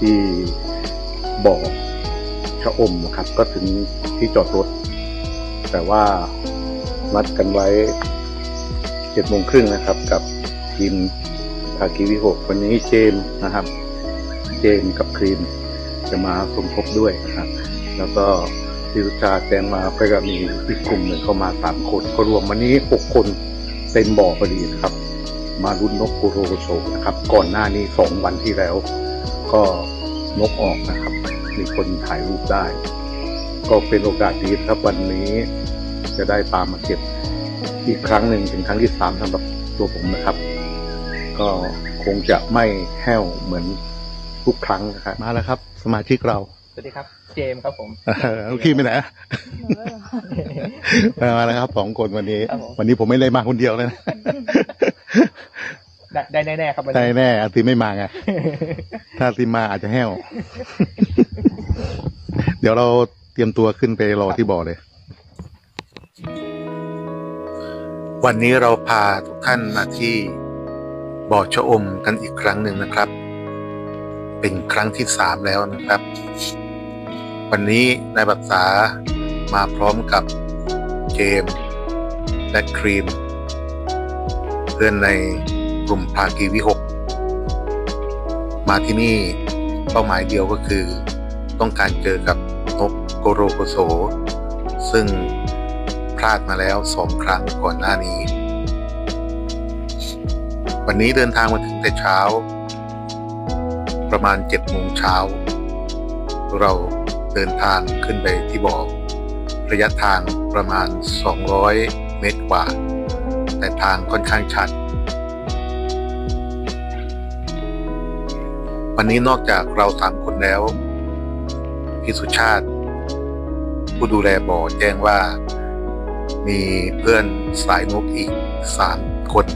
ที่บ่อชะอมนะครับ ก็ถึงที่จอดรถ แต่ว่านัดกันไว้เจ็ดโมงครึ่งนะครับ กับทีมภากีวิหกวันนี้เจมส์นะครับ เจมส์กับครีมจะมาสมทบด้วยนะครับแล้วก็ที่รุชาแจ้งมาก็จะมีอีกกลุ่มหนึ่งเข้ามาสามคนก็รวมวันนี้หกคนเต็มบ่อพอดีนะครับ มารุ่นนกโกโรโซนะครับ ก่อนหน้านี้สองวันที่แล้ว ก็นกออกนะครับ มีคนถ่ายรูปได้ ก็เป็นโอกาสดีครับวันนี้จะได้ปลามาเก็บอีกครั้งหนึ่งเป็นครั้งที่สามสำหรับตัวผมนะครับ ก็คงจะไม่แห้วเหมือนทุกครั้งนะครับมาแล้วครับ สมาชิกเราสวัสดีครับ เจมส์ครับผม ลูกพี่ไปไหนอะ มาแล้วครับสองคนวันนี้ ครับผม วันนี้ผมไม่ได้มาคนเดียวเลยนะ ได้ได้แน่ๆครับวันได้นี้แน่อาทิตย์ไม่มาไง ถ้าอาทิตย์มาอาจจะแห้ว เดี๋ยวเราเตรียมตัวขึ้นไปรอที่บ่อเลย วันนี้เราพาทุกท่านมาที่บ่อชะอมกันอีกครั้งหนึ่งนะครับ เป็นครั้งที่สามแล้วนะครับ วันนี้นายบัตษามาพร้อมกับเจมส์และครีม เพื่อนใน กลุ่มภากีวิหก มาที่นี่เป้าหมายเดียวก็คือ ต้องการเจอกับนกโกโรโกโซ ซึ่งพลาดมาแล้วสองครั้งก่อนหน้านี้ วันนี้เดินทางมาถึงแต่เช้า ประมาณ7จ็ดโมงเช้า เราเดินทางขึ้นไปที่บ่อระยะทางประมาณ 200 เมตรกว่า แต่ทางค่อนข้างชัน วันนี้นอกจากเราสามคนแล้ว พี่สุชาติ ผู้ดูแลบ่อแจ้งว่า มีเพื่อนสายนกอีกสามคน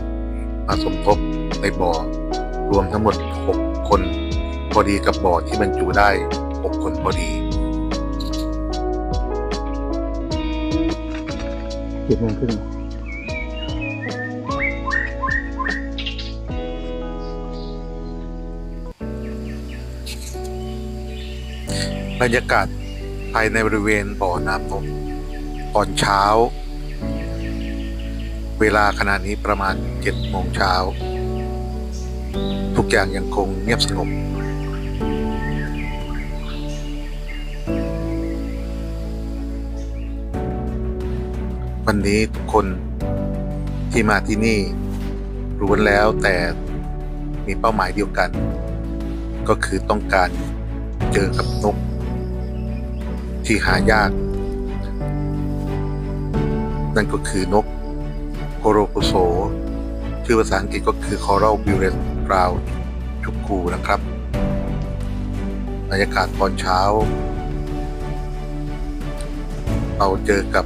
มาสมทบในบ่อ รวมทั้งหมด6คน พอดีกับบ่อที่บรรจุได้6คนพอดีเจ็ดโมงครึ่ง บรรยากาศภายในบริเวณบ่อน้ำนมตอนเช้า เวลาขณะนี้ประมาณ7โมงเช้า ทุกอย่างยังคงเงียบสงบ วันนี้ทุกคนที่มาที่นี่รู้นแล้วแต่มีเป้าหมายเดียวกัน ก็คือต้องการเจอกับนก ที่หายาก นั่นก็คือนกโคโรโคโซชื่อภาษาอังกฤษก็คือ Coral b u r e t Brown ชุกคูนะครับบรรยากาศตอนเช้า เราเจอกับ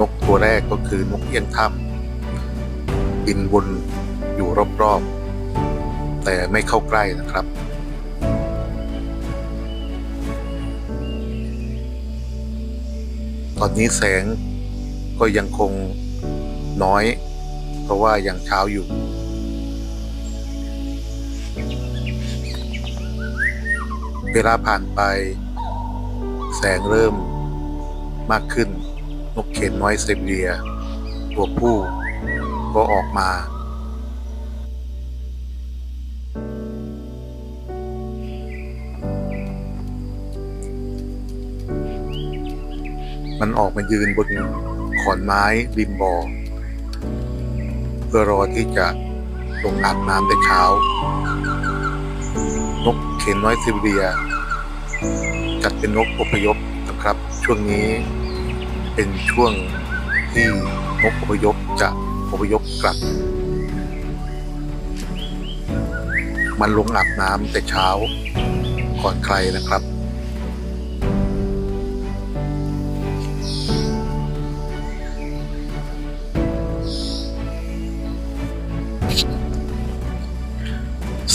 นกตัวแรกก็คือนกเอี้ยงถ้ำบินวนอยู่รอบๆ แต่ไม่เข้าใกล้นะครับ อนนี้แสงก็ยังคงน้อย เพราะว่ายังเช้าอยู่ เวลาผ่านไป แสงเริ่มมากขึ้น นกเข็นน้อยเซเบียตัวผู้ก็ออกมา มันออกมายืนบนขอนไม้ริมบ่อเพื่อรอที่จะลงอาบน้ำแต่เช้า นกเข็นน้อยซิเบีย จัดเป็นนกอพยพนะครับ ช่วงนี้เป็นช่วงที่นกอพยพจะอพยพกลับ มันลงอาบน้ำแต่เช้าก่อนใครนะครับ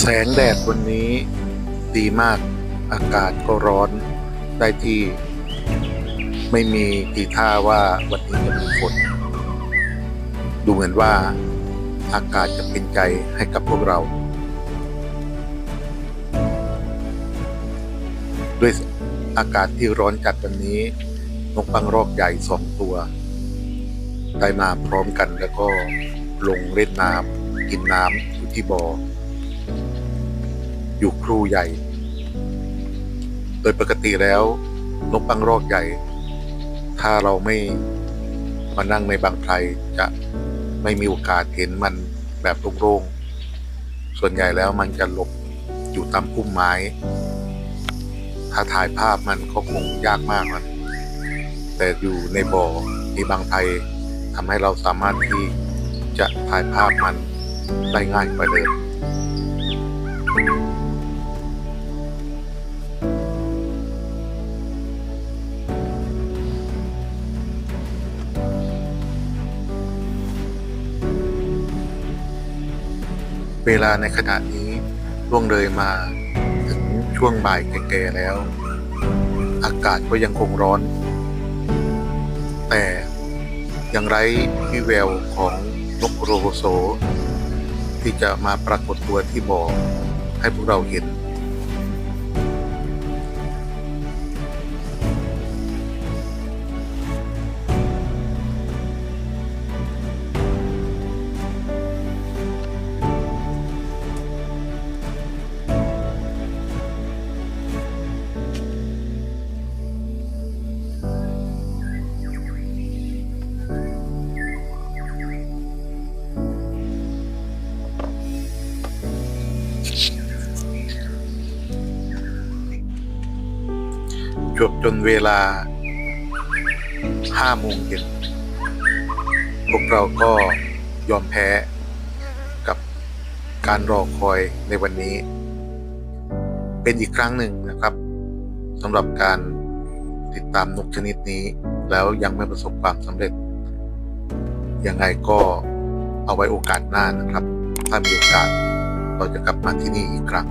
สงแดดวันนี้ดีมากอากาศก็ร้อนได้ที่ ไม่มีทีท่าว่าวันนี้จะมีฝนดูเหมือนว่าอากาศจะเป็นใจให้กับพวกเรา ด้วยอากาศที่ร้อนจัดวันนี้นกปังรอกใหญ่สองตัว ได้มาพร้อมกันแล้วก็ลงเล่นน้ำกินน้ำอยู่ที่บ่อ อยู่ครูใหญ่ โดยปกติแล้วนกปังรอกใหญ่ ถ้าเราไม่มานั่งในบางไพรจะไม่มีโอกาสเห็นมันแบบโล่งๆส่วนใหญ่แล้วมันจะหลบอยู่ตามพุ่มไม้ ถ้าถ่ายภาพมันก็คงยากมากนะแต่อยู่ในบ่อมีบางไพรทำให้เราสามารถที่จะถ่ายภาพมันได้ง่ายกว่าเดิม เวลาในขณะนี้ล่วงเลยมาถึงช่วงบ่ายแก่ๆแล้ว อากาศก็ยังคงร้อน แต่ยังไร้วิแววของนกโรโซ ที่จะมาปรากฏตัวที่บ่อให้พวกเราเห็น จวบจนเวลาห้าโมงเย็นพวกเราก็ยอมแพ้กับการรอคอยในวันนี้ เป็นอีกครั้งหนึ่งนะครับสำหรับการติดตามนกชนิดนี้ แล้วยังไม่ประสบความสำเร็จ ยังไงก็เอาไว้โอกาสหน้านะครับ ถ้ามีโอกาสเราจะกลับมาที่นี่อีกครั้ง